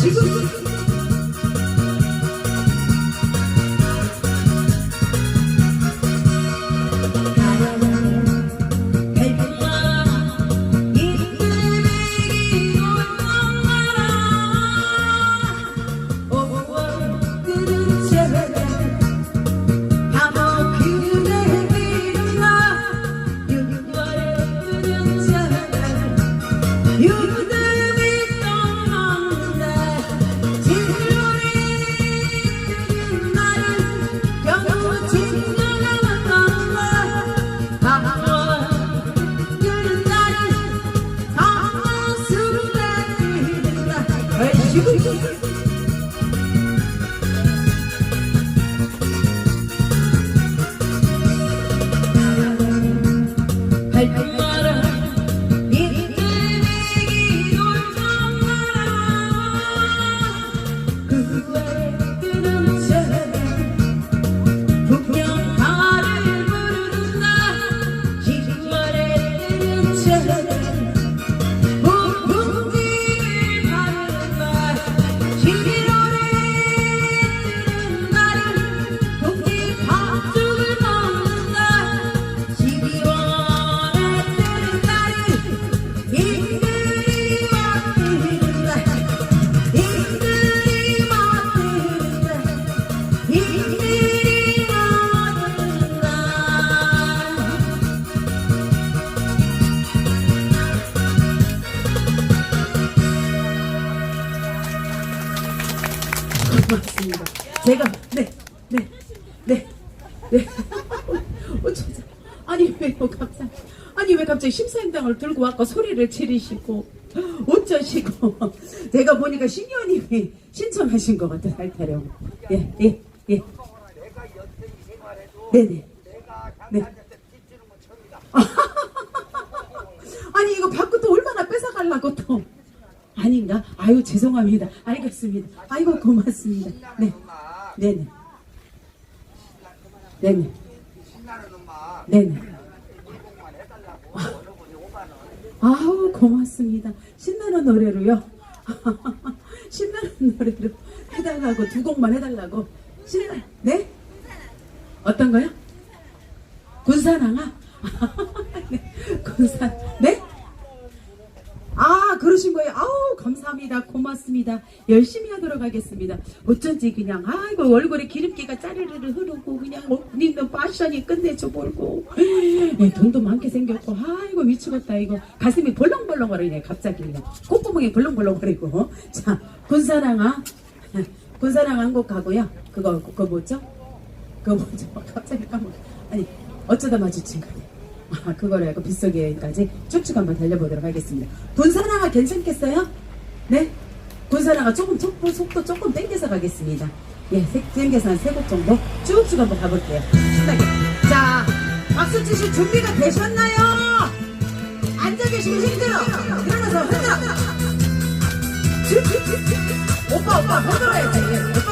아 Música 사임당을 들고 아까 소리를 지르시고 어쩌시고? 제가 보니까 신녀님이 신청하신 것 같아 살타령. 예, 예, 예. 네네. 내가 네. 건 처음이다. 아니 이거 받고 또 얼마나 뺏어가려고 또 아닌가? 아유 죄송합니다. 알겠습니다. 아이고 고맙습니다. 네, 네네, 네네, 엄마, 네네. 아우 고맙습니다. 신나는 노래로요. 신나는 노래로 해달라고 두 곡만 해달라고. 신나 네? 어떤 거요? 군산항아? 네, 군산 네? 아 그러신 거예요. 아우 감사합니다. 고맙습니다. 열심히 하도록 하겠습니다. 어쩐지 그냥 아이고 얼굴에 기름기가 짜르르르 흐르고 그냥 옷 입는 패션이 끝내줘 볼고 예, 돈도 많게 생겼고 아이고 미치겠다 이거 가슴이 벌렁벌렁거리네 갑자기 콧구멍이 벌렁벌렁거리고 자 군사랑아 군사랑 한곡 가고요. 그거 그거 뭐죠? 그거 뭐죠? 갑자기 까먹 아니 어쩌다 마주친. 아, 그거를 하고 빗속에 까지 쭉쭉 한번 달려보도록 하겠습니다. 군사나가 괜찮겠어요? 네? 군사나가 조금 속도, 속도 조금 땡겨서 가겠습니다. 예, 세- 땡겨서 한 세 곡 정도 쭉쭉 한번 가볼게요. 신나게. 자, 박수 치실 준비가 되셨나요? 앉아 계시면 힘들어. 일어나서 흔들어. 오빠, 오빠, 가야지.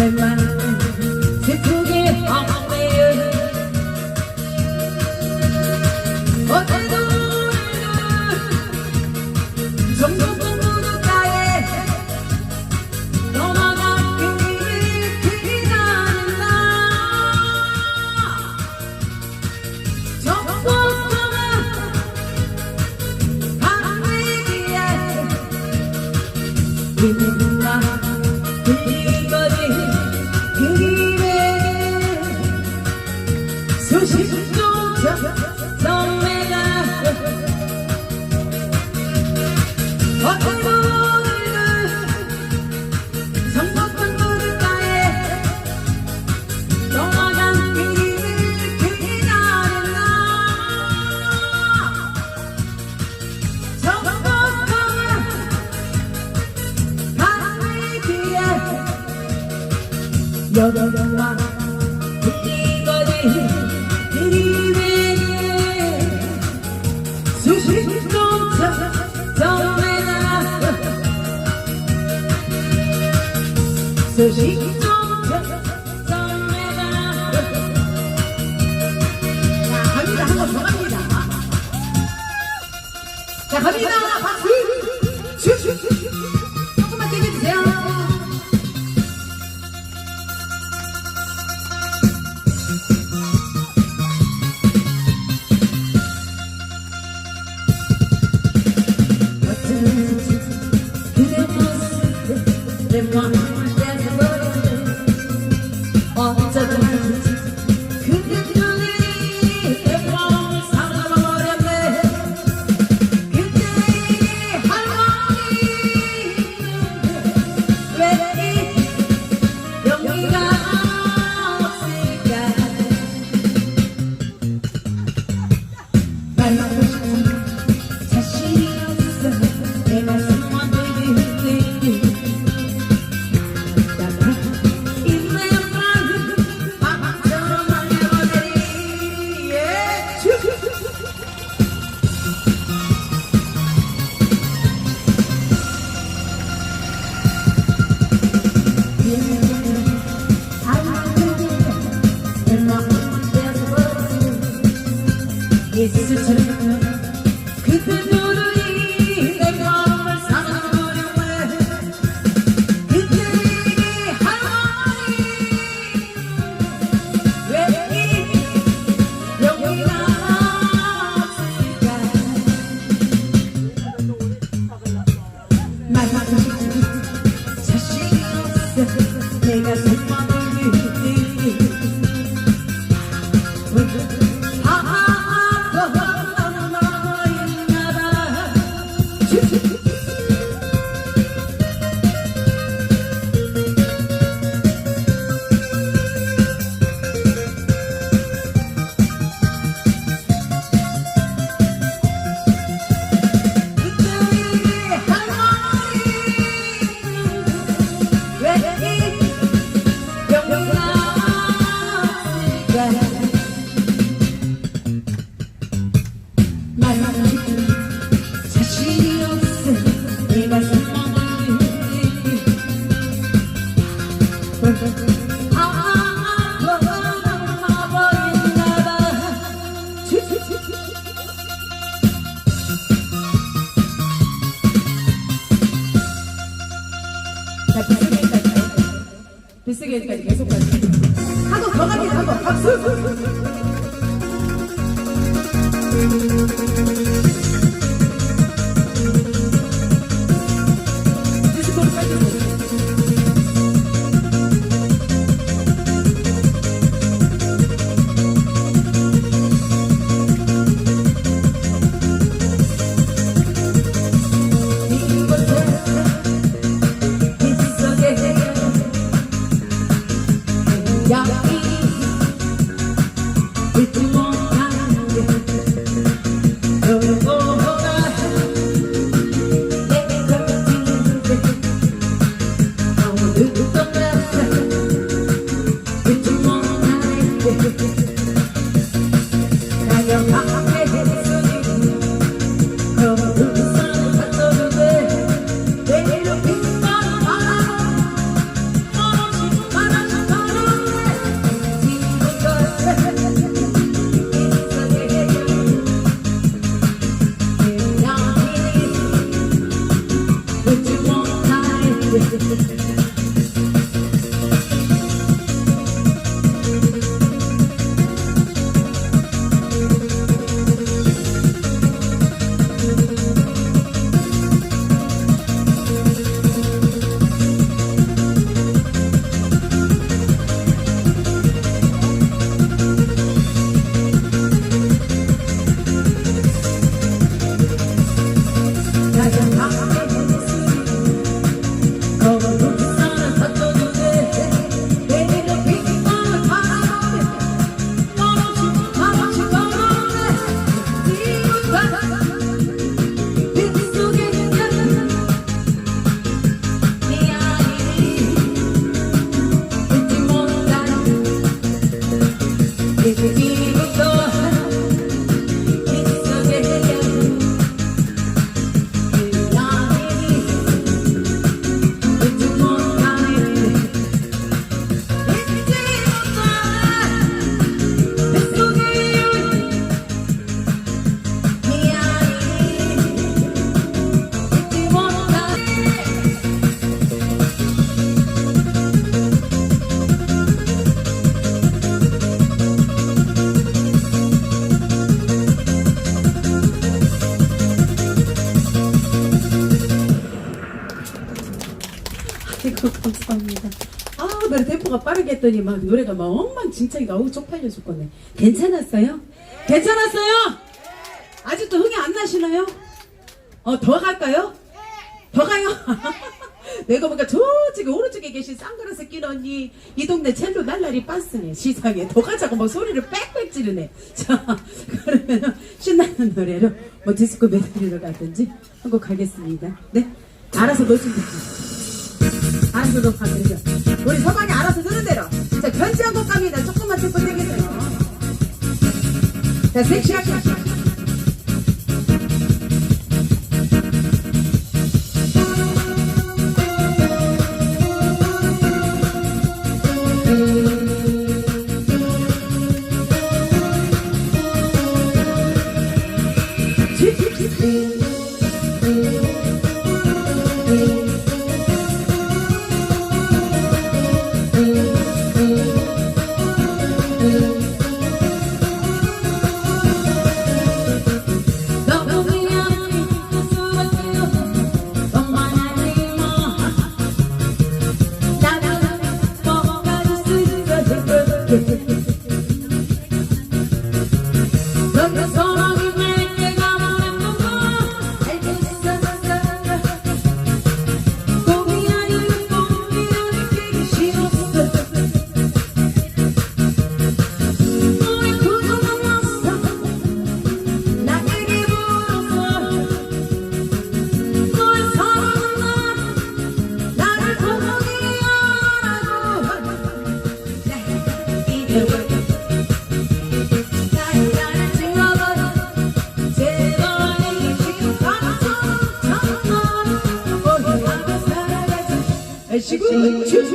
like my One. 글쓰기까지 계속 가시죠. 하고 더 가게 하고 박수. 했더니 막 노래가 막 엉망진창이가 어우 쪽팔려 죽겠네. 괜찮았어요? 괜찮았어요? 아직도 흥이 안 나시나요? 어, 더 갈까요? 더 가요? 내가 보니까 저쪽에 오른쪽에 계신 쌍그라스 낀 언니 이 동네 첼로 날라리 빤스네 시상에 더 가자고 막 소리를 빽빽 지르네 자 그러면 신나는 노래로 뭐 디스코 메들리로 가든지 한곡 가겠습니다 네 알아서 놓으시면 됩니다 알아서 놓으면 되죠. 우리 서방이 알아서 누는 대로 자곡 갑니다 조금만 템포 떼겠어요. 자 섹시하게 살아가자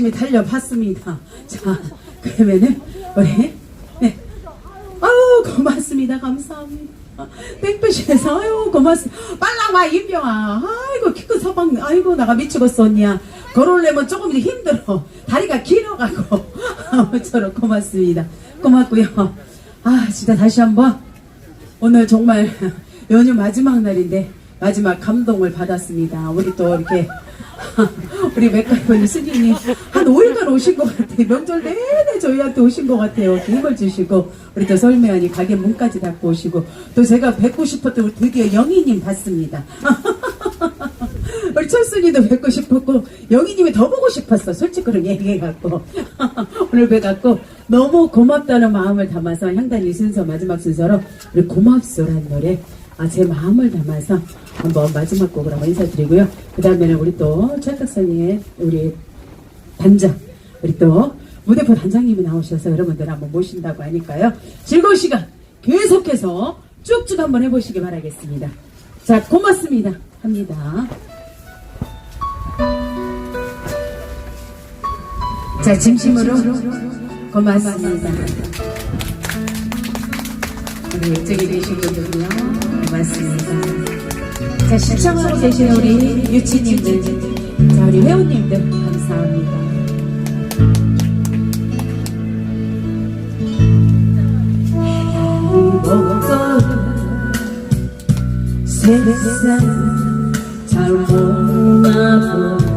열심히 달려봤습니다. 자, 그러면은, 우리, 네. 아유, 고맙습니다. 감사합니다. 땡볕에서, 아유, 고맙습니다. 빨랑 와, 임병아. 아이고, 키큰 서방, 아이고, 나가 미치겠어, 언니야. 걸어오려면 조금 힘들어. 다리가 길어가고. 아무쪼록 고맙습니다. 고맙고요. 아, 진짜 다시 한 번. 오늘 정말 연휴 마지막 날인데 마지막 감동을 받았습니다. 우리 또 이렇게 우리 맥가이버님 스님이 한 5일간 오신 것 같아요. 명절 내내 저희한테 오신 것 같아요. 이렇게 힘을 주시고 우리 또 설매연이 가게 문까지 닫고 오시고 또 제가 뵙고 싶었던 드디어 영희님 봤습니다. 우리 철순이도 뵙고 싶었고 영희님이 더 보고 싶었어. 솔직히 얘기해갖고 오늘 뵈갖고 너무 고맙다는 마음을 담아서 향단이 순서 마지막 순서로 우리 고맙소란 노래 아, 제 마음을 담아서 한번 마지막 곡으로 한번 인사드리고요. 그 다음에는 우리 또 철학사님의 우리 단장 우리 또 무대포 단장님이 나오셔서 여러분들 한번 모신다고 하니까요. 즐거운 시간 계속해서 쭉쭉 한번 해보시기 바라겠습니다. 자, 고맙습니다. 합니다. 자, 진심으로 고맙습니다. 우리 이쪽에 계신 분들은요, 고맙습니다. 자, 시청하고 계신 우리 유치님들, 자, 우리 회원님들, 감사합니다. 세상 잘 몰라도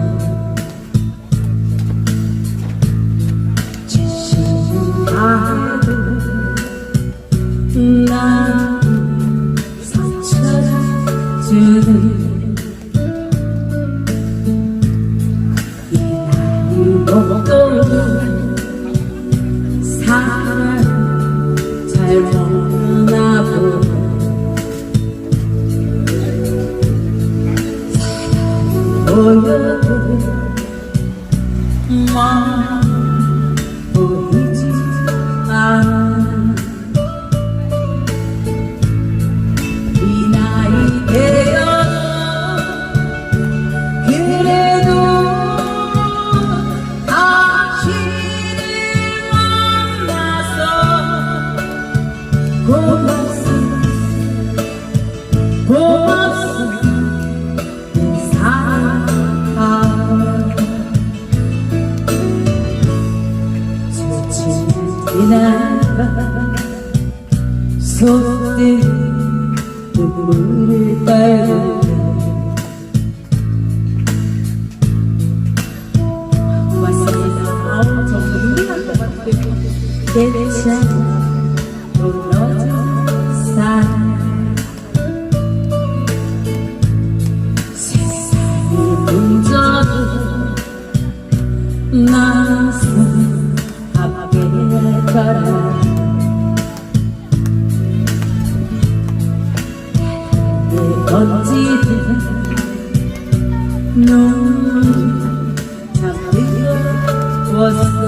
was